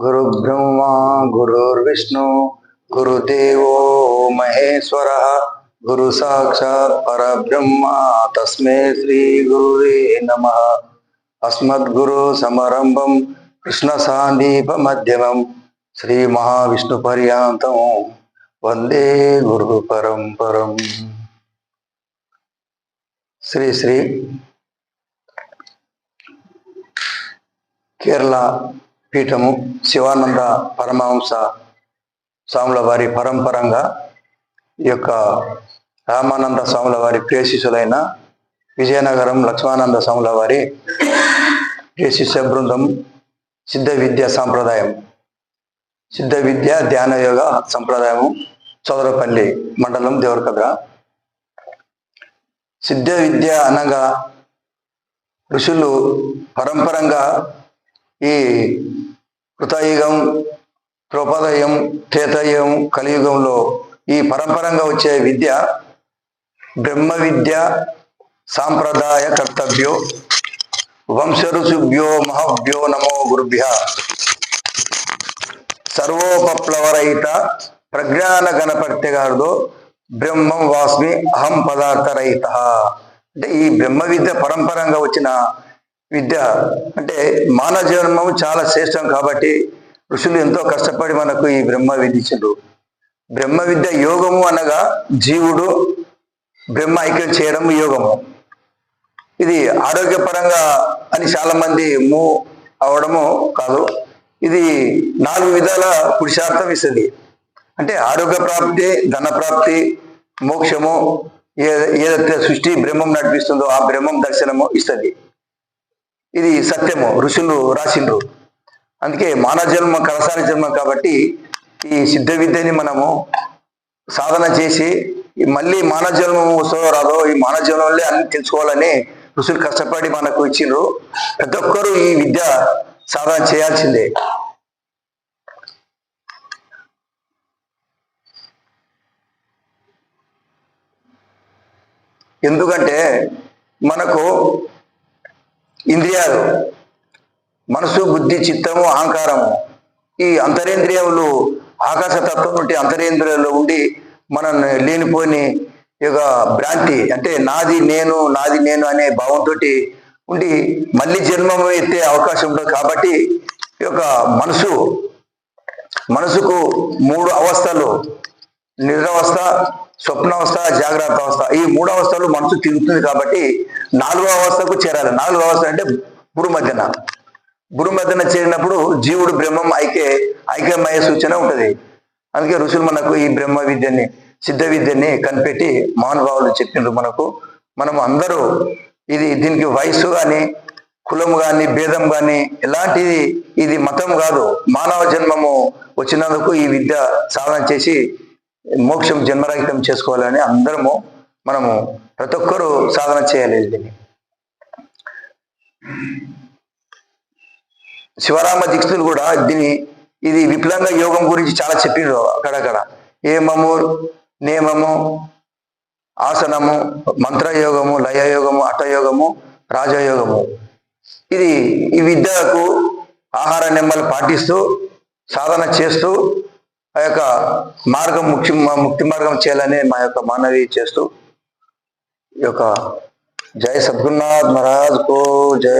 गुरुर्ब्रह्मा, गुरुर्विष्णु, गुरुदेवो महेश्वर गुरु साक्षात परब्रह्म, तस्मे श्री गुरुवे नमः। अस्मद्गुरु समरंभम कृष्ण सादीप मध्यमम श्री महाविष्णुपर्यांत वंदे गुरु परंपरम श्री श्री। केरला పీఠము శివానంద పరమహంస స్వాముల వారి పరంపరంగా ఈ యొక్క రామానంద స్వాముల వారి ప్రియశిష్యులైన విజయనగరం లక్ష్మానంద స్వాముల వారి శిష్య బృందం సిద్ధ విద్య సాంప్రదాయం. సిద్ధ విద్య ధ్యాన యోగ సంప్రదాయము చదరపల్లి మండలం దేవరకద్ర. సిద్ధ విద్య అనగా ఋషులు పరంపరంగా ఈ కృతయుగం త్రోపదయం త్రేతయుగం కలియుగంలో ఈ పరంపరంగా వచ్చే విద్య బ్రహ్మ విద్య సాంప్రదాయ కర్తవ్యో. వంశరుచుభ్యో మహభ్యో నమో గురుభ్య. సర్వోపప్లవరహిత ప్రజ్ఞాన గణపత్యగారుడు బ్రహ్మం వాస్మి అహం పదార్థ రహిత అంటే ఈ బ్రహ్మ విద్య పరంపరంగా వచ్చిన విద్య అంటే మానవ జన్మము చాలా శ్రేష్టం కాబట్టి ఋషులు ఎంతో కష్టపడి మనకు ఈ బ్రహ్మ విద్య బ్రహ్మ విద్య యోగము అనగా జీవుడు బ్రహ్మ ఐక్యం చేయడం యోగము. ఇది ఆరోగ్యపరంగా అని చాలా మంది మూ అవడము కాదు. ఇది నాలుగు విధాల పురుషార్థం ఇస్తుంది. అంటే ఆరోగ్య ప్రాప్తి ధన ప్రాప్తి మోక్షము ఏ ఏదైతే సృష్టి బ్రహ్మం నడిపిస్తుందో ఆ బ్రహ్మం దర్శనము ఇస్తుంది. ఇది సత్యము ఋషులు రాసిండ్రు. అందుకే మానవ జన్మ కలసారి జన్మ కాబట్టి ఈ సిద్ధ విద్యని మనము సాధన చేసి మళ్ళీ మానవ జన్మం వస్తుందో రాదో ఈ మానవ జన్మల్లే అన్ని తెలుసుకోవాలని ఋషులు కష్టపడి మనకు ఇచ్చిండ్రు. ప్రతి ఒక్కరూ ఈ విద్య సాధన చేయాల్సిందే. ఎందుకంటే మనకు ఇంద్రియాలు. మనసు బుద్ధి చిత్తము అహంకారము. ఈ అంతరేంద్రియములు ఆకాశతత్వం నుండి అంతరేంద్రియాలు ఉండి మనం లేనిపోని ఈ యొక్క భ్రాంతి అంటే నాది నేను నాది నేను అనే భావంతో ఉండి మళ్ళీ జన్మము ఎత్తే అవకాశం ఉండదు కాబట్టి ఈ యొక్క మనసు మనసుకు మూడు అవస్థలు. నిద్రావస్థ స్వప్నావస్థ జాగ్రత్త అవస్థ ఈ మూడు అవస్థలు మనసు తిరుగుతుంది కాబట్టి నాలుగో అవస్థకు చేరాలి. నాలుగో అవస్థ అంటే గురు మధ్యన చేరినప్పుడు జీవుడు బ్రహ్మం ఐక్య ఐక్యమయ సూచన ఉంటుంది. అందుకే ఋషులు మనకు ఈ బ్రహ్మ విద్యని సిద్ధ విద్యని కనిపెట్టి మహానుభావులు చెప్పిండ్రు మనకు. మనం అందరూ ఇది దీనికి వయసు కానీ కులం కానీ భేదం కానీ ఎలాంటిది ఇది మతం కాదు. మానవ జన్మము వచ్చినందుకు ఈ విద్య సాధన చేసి మోక్షం జన్మరహితం చేసుకోవాలని అందరము మనము ప్రతి ఒక్కరూ సాధన చేయాలి దీన్ని. శివరామ దీక్షితులు కూడా దీని ఇది విప్లంగ యోగం గురించి చాలా చెప్పిండ్రు అక్కడక్కడ. ఏమము నియమము ఆసనము మంత్రయోగము లయయోగము అట్టయోగము రాజయోగము. ఇది ఈ విద్యకు ఆహార నియమాలు పాటిస్తూ సాధన చేస్తూ ఆ యొక్క మార్గం ముఖ్య ముక్తి మార్గం చేయాలని మా యొక్క మానవి చేస్తూ ఈ యొక్క జై సద్గురునాథ్ మహారాజ్ కో జై.